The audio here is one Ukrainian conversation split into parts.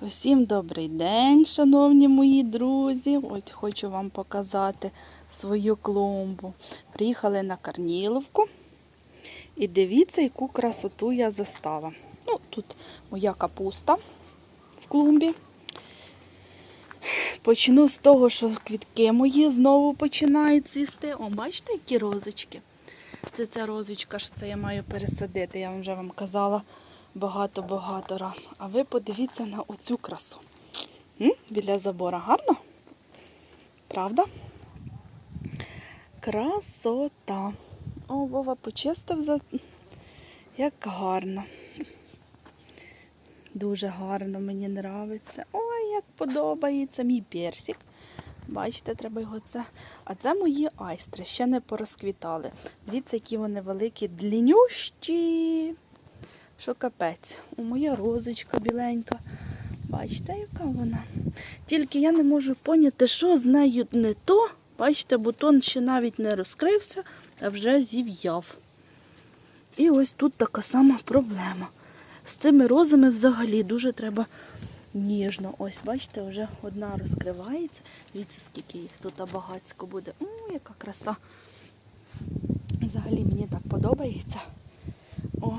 Усім добрий день, шановні мої друзі. Ось хочу вам показати свою клумбу. Приїхали на Карніловку. І дивіться, яку красоту я застала. Ну, тут моя капуста в клумбі. Почну з того, що квітки мої знову починають цвісти. О, бачите, які розочки? Це ця розочка, що це я маю пересадити, я вже вам казала багато-багато раз. А ви подивіться на оцю красу. М? Біля забора гарно? Правда? Красота. О, Вова почистив за. Як гарно. Дуже гарно, мені подобається. Ой, як подобається мій персик. Бачите, треба його це. А це мої айстри, ще не порозквітали. Дивіться, які вони великі, длінющі. Що капець. У моя розочка біленька. Бачите, яка вона? Тільки я не можу поняти, що з нею не то. Бачите, бутон ще навіть не розкрився, а вже зів'яв. І ось тут така сама проблема. З цими розами взагалі дуже треба ніжно. Ось, бачите, вже одна розкривається. Дивіться, скільки їх тут багацько буде. О, яка краса. Взагалі мені так подобається. О.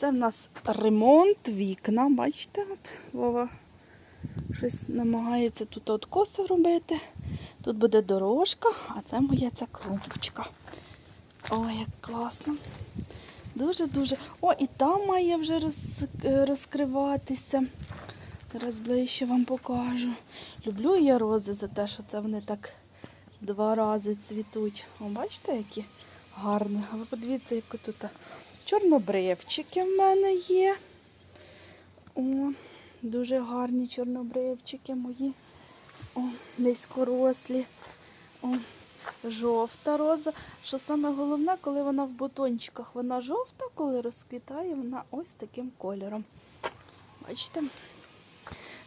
Це в нас ремонт вікна, бачите, от Вова щось намагається тут откоси робити. Тут буде дорожка, а це моя ця клумбочка. Ой, як класно. Дуже-дуже. О, і там має вже роз, е, розкриватися. Зараз ближче вам покажу. Люблю я рози за те, що це вони так два рази цвітуть. О, бачите, які гарні. А ви подивіться, які тут чорнобривчики в мене є. О, дуже гарні чорнобривчики мої. О, низькорослі. О, жовта роза. Що саме головне, коли вона в бутончиках, вона жовта, коли розквітає, вона ось таким кольором. Бачите?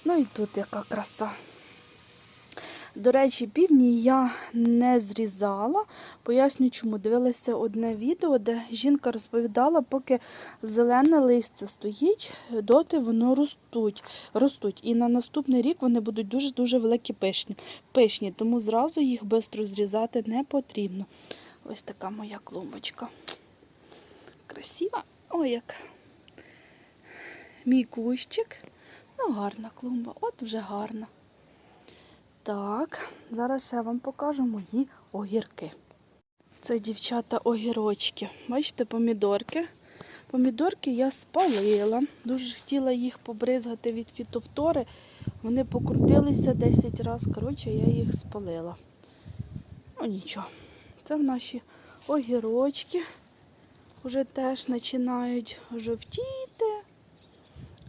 Ну і тут яка краса. До речі, півні я не зрізала. Поясню, чому дивилася одне відео, де жінка розповідала, поки зелене листя стоїть, доти воно ростуть. ростуть. І на наступний рік вони будуть дуже-дуже великі пишні. пишні, тому зразу їх швидко зрізати не потрібно. Ось така моя клумбочка. Красива. Ой, як мій кущик. Ну, гарна клумба, от вже гарна. Так, зараз ще вам покажу мої огірки. Це дівчата огірочки. Бачите, помідорки. Помідорки я спалила. Дуже хотіла їх побризгати від фітовтори. Вони покрутилися 10 разів. Коротше, я їх спалила. Ну нічого. Це в наші огірочки. Вже теж починають жовтіти.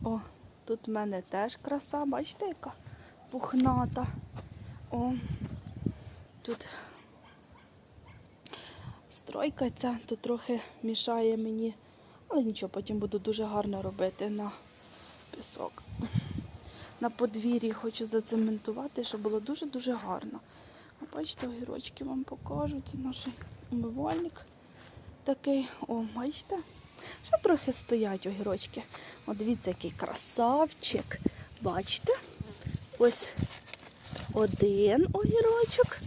О, тут в мене теж краса, бачите, яка пухната. О, тут стройка ця, тут трохи мішає мені, але нічого, потім буду дуже гарно робити на пісок. На подвір'ї хочу зацементувати, щоб було дуже-дуже гарно. О, Бачите, огірочки вам покажу. Це наш умивальник такий. О, бачите? Ще трохи стоять огірочки. О, дивіться, який красавчик. Бачите? Ось один огірочок,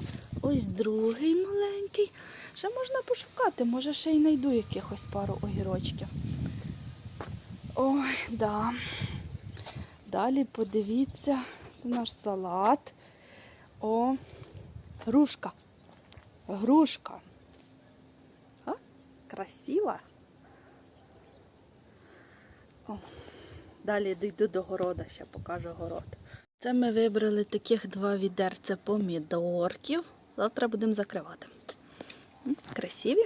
ось другий маленький. Ще можна пошукати, може ще й знайду якихось пару огірочків. Ой, да. Далі подивіться, це наш салат. О, грушка. Грушка. А? Красива. О, далі дійду до города, ще покажу город. Це ми вибрали таких два відерця помідорків. Завтра будемо закривати. Красиві.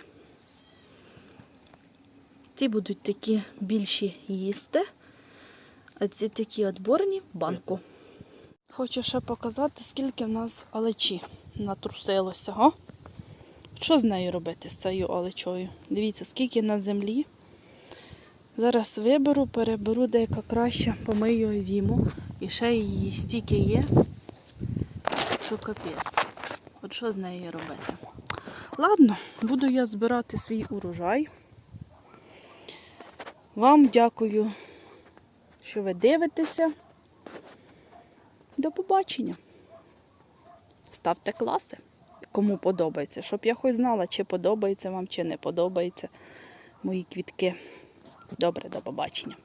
Ці будуть такі більші їсти, а ці такі отборні банку. Хочу ще показати, скільки в нас алечі натрусилося. О? Що з нею робити, з цією алечою? Дивіться, скільки на землі. Зараз виберу, переберу деяка краще, помию зиму. І ще її стільки є, що капець. От що з нею робити? Ладно, буду я збирати свій урожай. Вам дякую що ви дивитеся. До побачення. Ставте класи, кому подобається, щоб я хоч знала, чи подобається вам, чи не подобається мої квітки. Добре, до побачення.